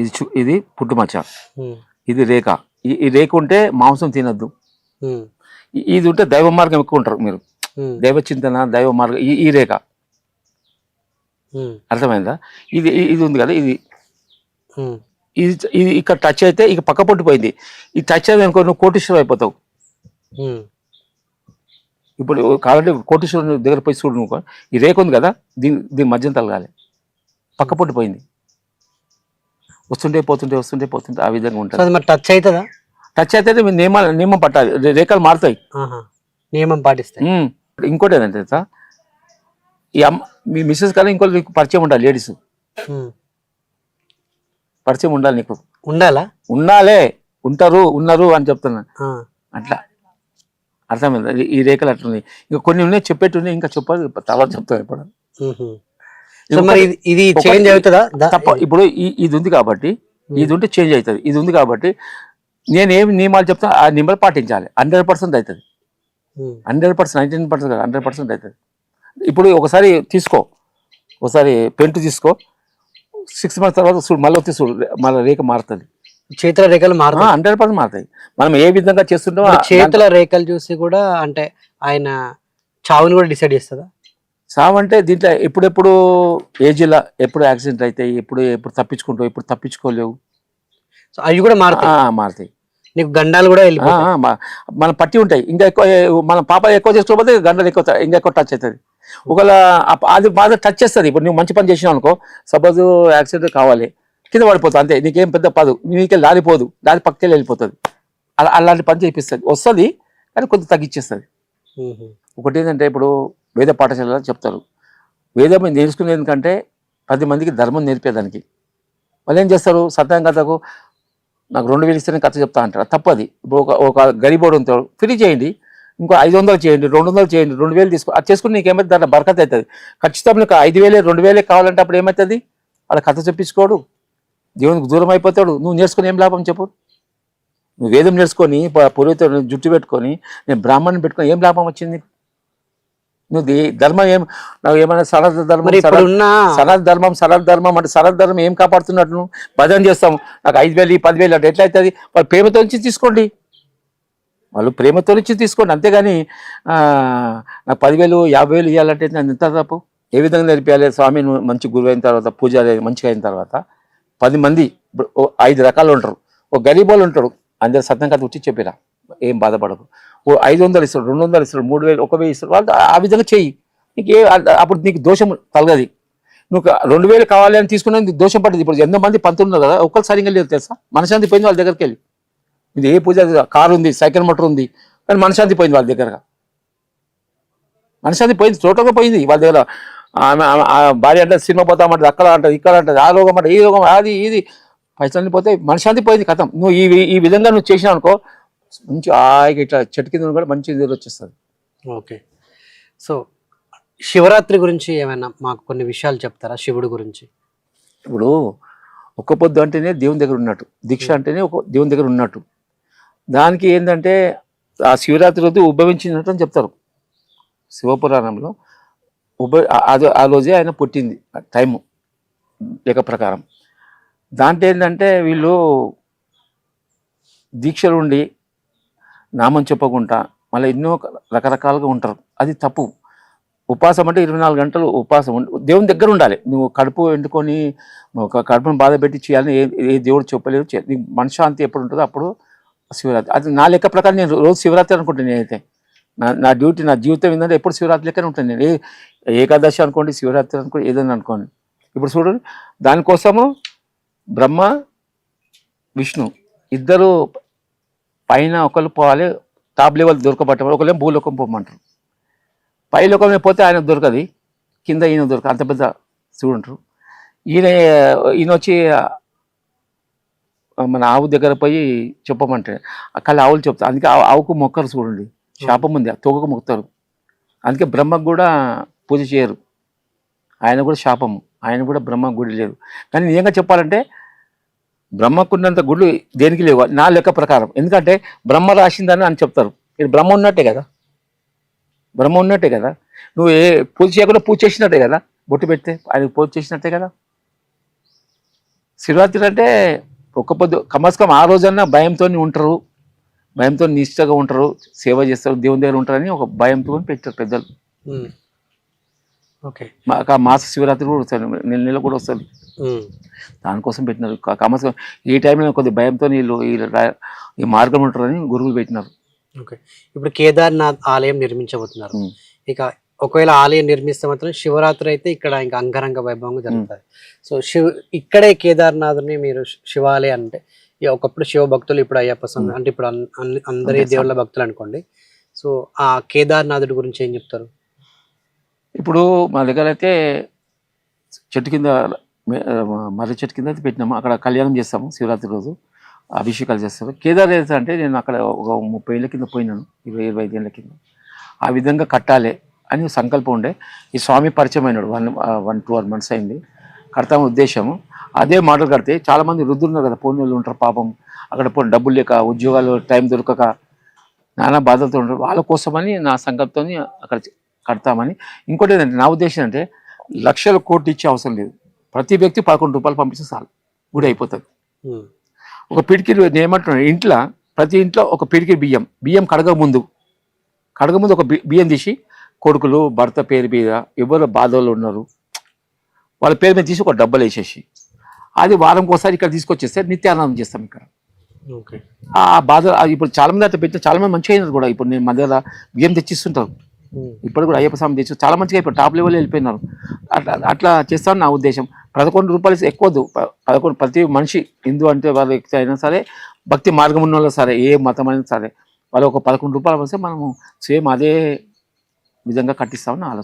ఇది చు- ఇది పుట్టుమచ్చ ఇది రేఖ ఈ రేఖ ఉంటే మాంసం తినద్దు. ఇది ఉంటే దైవ మార్గం ఎక్కువ ఉంటారు మీరు. దైవ చింతన దైవ మార్గం ఈ ఈ రేఖ అర్థమైందా? ఇది ఇది ఉంది కదా ఇది. ఇది ఇది ఇక్కడ టచ్ అయితే ఇక పక్క పొట్టు పోయింది. ఈ టచ్ అయితే అనుకో నువ్వు కోటీశ్వరం అయిపోతావు. ఇప్పుడు కాబట్టి కోటీశ్వరుని దగ్గర పోయి చూడు నువ్వు. ఈ రేఖ ఉంది కదా దీని దీని మధ్యన తలగాలి. పక్క పొట్టు పోయింది. వస్తుంటే పోతుంటే వస్తుంటే పోతుంటే ఆ విధంగా ఉంటుంది. అది మరి టచ్ అవుతుందా? టచ్ అయితే మీ నియమాలు నియమం పట్టాలి. రేఖలు మారుతాయి. నియమం పాటిస్తాయి. ఇంకోటి ఏంటంటే తెలుసా? ఈ అమ్మ మీ మిస్సెస్ కన్నా ఇంకోటి నీకు పరిచయం ఉండాలి లేడీస్. పరిచయం ఉండాలి నీకు. ఉండాలా? ఉండాలే. ఉంటారు ఉన్నారు అని చెప్తున్నా. అట్లా. అర్థమైంది? ఈ- రేఖలు అట్లున్నాయి. ఇంకా కొన్ని ఉన్నాయి చెప్పేట్టున్నాయి ఇంకా చెప్పాలి తర్వాత చెప్తాను ఇప్పుడు మరి ఇది- చేంజ్ అవుతుందా? తప్ప ఇప్పుడు ఇది ఉంది కాబట్టి ఇది ఉంటే చేంజ్ అవుతుంది. ఇది ఉంది కాబట్టి నేను ఏమి నియమాలు చెప్తా ఆ నియమాలు పాటించాలి. హండ్రెడ్ పర్సెంట్ అవుతుంది. హండ్రెడ్ పర్సెంట్ నైన్టీన్ పర్సెంట్ కాదు హండ్రెడ్ పర్సెంట్ అవుతుంది. ఇప్పుడు ఒకసారి తీసుకో. ఒకసారి పెంటు తీసుకో. సిక్స్ మంత్స్ తర్వాత చూడు మళ్ళీ వచ్చి చూడు మళ్ళీ రేఖ మారుతుంది. చేతుల రేఖలు మారుతాయి. హండ్రెడ్ పర్సెంట్ మారుతాయి. మనం ఏ విధంగా చేస్తుంటామో మరి చేతుల రేఖలు చూసి కూడా అంటే ఆయన చావుని కూడా డిసైడ్ చేస్తుందా సావు అంటే దీంట్లో ఎప్పుడెప్పుడు ఏజ్లో ఎప్పుడు యాక్సిడెంట్ అవుతాయి ఎప్పుడు ఎప్పుడు తప్పించుకుంటావు ఎప్పుడు తప్పించుకోలేవు? సో అవి కూడా మారుతాయి. ఆ, మారుతాయి. నీకు గండాలు కూడా ఆ, వెళ్ళిపోతాయి. ఆ, మా- మన పట్టి ఉంటాయి. ఇంకా ఎక్కువ మన పాప ఎక్కువ చేసుకోకపోతే గంటలు ఎక్కువ త- ఇంకా ఎక్కువ టచ్ అవుతుంది ఒకవేళ ఆ- అది బాగా టచ్ చేస్తుంది. ఇప్పుడు నువ్వు మంచి పని చేసినావు అనుకో సపోజ్ యాక్సిడెంట్ కావాలి కింద పడిపోతుంది అంతే. నీకేం పెద్ద పదు. నీకెళ్ళి దారిపోదు దారి పక్కకెళ్ళి వెళ్ళిపోతుంది. అలా అలాంటి పని చేపిస్తుంది. వస్తుంది కానీ కొంచెం తగ్గించేస్తుంది. ఒకటి ఏంటంటే ఇప్పుడు వేద పాఠశాలలో చెప్తారు. వేదం నేర్చుకునేది ఎందుకంటే పది మందికి ధర్మం నేర్పేదానికి వాళ్ళు ఏం చేస్తారు? సత్యం కథకు నాకు రెండు వేలు ఇస్తేనే కథ చెప్తా అంటారు. తప్పది. ఇప్పుడు ఒక ఒక గరీబోడు ఉంటాడు. ఫ్రీ చేయండి. ఇంకో ఐదు వందలు చేయండి రెండు వందలు చేయండి రెండు వేలు తీసుకో అది చేసుకుని నీకు ఏమైతే దాంట్లో బరకత అవుతుంది ఖచ్చితంగా నీకు ఐదు వేలే రెండు వేలే కావాలంటే అప్పుడు ఏమవుతుంది వాళ్ళ కథ చెప్పించుకోడు. దేవునికి దూరం అయిపోతాడు. నువ్వు నేర్చుకుని ఏం లాభం చెప్పు? నువ్వు వేదం నేర్చుకొని పూర్వీతో జుట్టు పెట్టుకొని నేను బ్రాహ్మణ్ని పెట్టుకొని ఏం లాభం వచ్చింది నువ్వు ధర్మం ఏం నాకు ఏమైనా సనాతన ధర్మం సనాతన ధర్మం సనాతన ధర్మం అంటే సనాతన ధర్మం ఏం కాపాడుతున్నట్టు నువ్వు? భజన చేస్తాం. నాకు ఐదు వేలు ఈ పదివేలు అంటే ఎట్లా అవుతుంది వాళ్ళు ప్రేమతో నుంచి తీసుకోండి. వాళ్ళు ప్రేమతో నుంచి తీసుకోండి. అంతేగాని ఆ, నాకు పదివేలు యాభై వేలు ఇవ్వాలంటే నేను ఎంత తప్పు? ఏ విధంగా నేర్పించాలి స్వామి మంచి గురువు అయిన తర్వాత పూజ మంచిగా అయిన తర్వాత పది మంది ఐదు రకాలు ఉంటారు. ఒక గరీబ్ వాళ్ళు ఉంటాడు అందరు సత్యం కథ వచ్చి చెప్పిరా. ఏం బాధపడకు. ఓ ఐదు వందలు ఇస్తాడు రెండు వందలు ఇస్తాడు మూడు వేలు ఒక వెయ్యి ఇస్తాడు. వాళ్ళు ఆ విధంగా చెయ్యి. నీకు ఏ అప్పుడు నీకు దోషం తలగది. నువ్వు రెండు వేలు కావాలి అని తీసుకున్నది నీకు దోషం పడ్డది. ఇప్పుడు ఎంతో మంది పంతులు ఉన్నారు కదా ఒక్కరు సరిగ్గా లేదు తెలుసా? మనశాంతి పోయింది వాళ్ళ దగ్గరికి వెళ్ళి. ఇది ఏ పూజ కారు ఉంది సైకిల్ మోటార్ ఉంది. కానీ మనశాంతి పోయింది వాళ్ళ దగ్గరగా. మనశాంతి పోయింది చోటగా పోయింది వాళ్ళ దగ్గర. ఆమె భార్య అంటే సినిమా పోతామంటది అక్కడ అంటది ఇక్కడ అంటది ఆ రోగం అంటే ఈ రోగం అది ఇది. పైసలు పోతే మనశాంతి పోయింది కథం. నువ్వు ఈ ఈ విధంగా నువ్వు చేసినావు అనుకో మంచి హాయిగా ఇట్లా చెట్టు కింద కూడా మంచి నిద్ర వచ్చేస్తుంది. ఓకే. సో శివరాత్రి గురించి ఏమైనా మాకు కొన్ని విషయాలు చెప్తారా? శివుడి గురించి. ఇప్పుడు ఒక్క పొద్దు అంటేనే దేవుని దగ్గర ఉన్నట్టు. దీక్ష అంటేనే ఒక దేవుని దగ్గర ఉన్నట్టు. దానికి ఏంటంటే ఆ శివరాత్రి రోజు ఉద్భవించినట్టు అని చెప్తారు. శివపురాణంలో ఉభ ఆ- అది ఆ రోజే ఆయన పుట్టింది. టైము లెక్క ప్రకారం. దాంట్లో ఏంటంటే వీళ్ళు దీక్షలు ఉండి నామం చెప్పకుండా మళ్ళీ ఎన్నో రకరకాలుగా ఉంటారు. అది తప్పు. ఉపవాసం అంటే ఇరవై నాలుగు గంటలు ఉపవాసం దేవుని దగ్గర ఉండాలి. నువ్వు కడుపు ఎండుకొని ఒక కడుపును బాధ పెట్టి చేయాలని ఏ ఏ దేవుడు చెప్పలేదు. చే- నీకు మనశ్శాంతి ఎప్పుడు ఉంటుందో అప్పుడు శివరాత్రి. అది నా లెక్క ప్రకారం నేను రోజు శివరాత్రి అనుకుంటాను నేనైతే. నా నా డ్యూటీ నా జీవితం ఏంటంటే ఎప్పుడు శివరాత్రి లెక్కనే ఉంటాను నేను ఏ ఏకాదశి అనుకోండి శివరాత్రి అనుకోండి ఏదైనా అనుకోండి. ఇప్పుడు చూడండి దానికోసము బ్రహ్మ విష్ణు ఇద్దరు పైన ఒకళ్ళు పోవాలి టాప్ లెవెల్ దొరకబట్ట ఒకళ్ళేం భూలోకం పోమంటారు. పై లోకం పోతే ఆయన దొరకది కింద ఈయన దొరక అంత పెద్ద చూడంటారు. ఈయన ఈయన వచ్చి మన ఆవు దగ్గర పోయి చెప్పమంటే అక్కడ ఆవులు చెప్తారు. అందుకే ఆవుకు మొక్కరు చూడండి. శాపం ఉంది తోకకు మొక్కుతారు. అందుకే బ్రహ్మకు కూడా పూజ చేయరు. ఆయన కూడా శాపము. ఆయన కూడా బ్రహ్మ గుడి లేదు. కానీ నిజంగా చెప్పాలంటే బ్రహ్మకున్నంత గుళ్ళు దేనికి లేవు? నా లెక్క ప్రకారం. ఎందుకంటే బ్రహ్మ రాసిందని అని చెప్తారు. ఇది బ్రహ్మ ఉన్నట్టే కదా? బ్రహ్మ ఉన్నట్టే కదా? నువ్వు ఏ పూజ చేయకుండా పూజ చేసినట్టే కదా? బొట్టు పెడితే ఆయన పూజ చేసినట్టే కదా? శివరాత్రి అంటే ఒక్క పొద్దు కమస్కం ఆ రోజన్నా భయంతో ఉంటారు. భయంతో నిష్టగా ఉంటారు. సేవ చేస్తారు. దేవుని దగ్గర ఉంటారని ఒక భయంతో పెట్టారు పెద్దలు. మాకు ఆ మాస శివరాత్రి కూడా వస్తుంది నెల నెల కూడా వస్తుంది. దానికోసం పెట్టినారు. క- కమస్కం ఈ టైంలో కొద్ది భయంతో వీళ్ళు ఈ మార్గం ఉంటారని గురువులు పెట్టినారు. ఓకే. ఇప్పుడు కేదార్నాథ్ ఆలయం నిర్మించబోతున్నారు. ఇక ఒకవేళ ఆలయం నిర్మిస్తే మాత్రం శివరాత్రి అయితే ఇక్కడ ఇంకా అంగరంగ వైభవంగా జరుగుతుంది. సో శివ ఇక్కడే కేదార్నాథ్ని మీరు శివాలయం అంటే ఒకప్పుడు శివ భక్తులు ఇప్పుడు అయ్యప్ప స్వామి అంటే ఇప్పుడు అందరి దేవుళ్ళ భక్తులు అనుకోండి. సో ఆ కేదార్నాథుడి గురించి ఏం చెప్తారు? ఇప్పుడు మా దగ్గర అయితే చెట్టు కింద మర్రి చెట్టు కింద అయితే పెట్టినాము. అక్కడ కళ్యాణం చేస్తాము శివరాత్రి రోజు. అభిషేకాలు చేస్తారు. కేదార్ అంటే నేను అక్కడ ఒక ముప్పై ఏళ్ళ కింద పోయినాను. ఇరవై ఇరవై ఐదు ఏళ్ళ కింద. ఆ విధంగా కట్టాలి అని సంకల్పం ఉండే. ఈ స్వామి పరిచయం అయినాడు. One one two one months అయింది. కడతామని ఉద్దేశము. అదే మాటలు కడితే చాలామంది వృద్ధులు కదా. పోనీ వాళ్ళు ఉంటారు పాపం. అక్కడ పోనీ డబ్బులు లేక ఉద్యోగాలు టైం దొరకక నానా బాధలతో ఉంటారు. వాళ్ళ కోసమని నా సంకల్పంతో అక్కడ కడతామని. ఇంకోటి ఏంటంటే నా ఉద్దేశం అంటే లక్షల కోట్లు ఇచ్చే అవసరం లేదు. ప్రతి వ్యక్తి పదకొండు రూపాయలు పంపిస్తే చాలు. గుడి అయిపోతుంది. ఒక పిడికిలు నేను ఏమంటున్నాను ఇంట్లో ప్రతి ఇంట్లో ఒక పిడికి బియ్యం. బియ్యం కడగ ముందు కడగ ముందు ఒక బియ్యం తీసి కొడుకులు భర్త పేరు మీద ఎవరు బాధలు ఉన్నారు. వాళ్ళ పేరు మీద తీసి ఒక డబ్బలు వేసేసి అది వారంకి ఒకసారి ఇక్కడ తీసుకొచ్చేస్తే నిత్యానందం చేస్తాం ఇక్కడ. ఓకే. ఆ బాధ ఇప్పుడు చాలా మంది అట్లా పెట్టిన చాలా మంది మంచిగా అయినారు కూడా. ఇప్పుడు నేను మా దగ్గర బియ్యం తెచ్చిస్తుంటారు. ఇప్పుడు కూడా అయ్యప్ప స్వామి తెచ్చు చాలా మంచిగా అయిపోయి టాప్ లెవెల్ వెళ్ళిపోయినారు. అట్లా అట్లా చేస్తాను నా ఉద్దేశం. పదకొండు రూపాయలు ఎక్కువద్దు పదకొండు ప్రతి మనిషి హిందూ అంటే వాళ్ళు అయినా సరే భక్తి మార్గం ఉన్న వాళ్ళు సరే ఏ మతం అయినా సరే వాళ్ళు ఒక పదకొండు రూపాయలు వస్తే మనము సేమ్ అదే విధంగా కట్టిస్తామని నా ఆలోచన.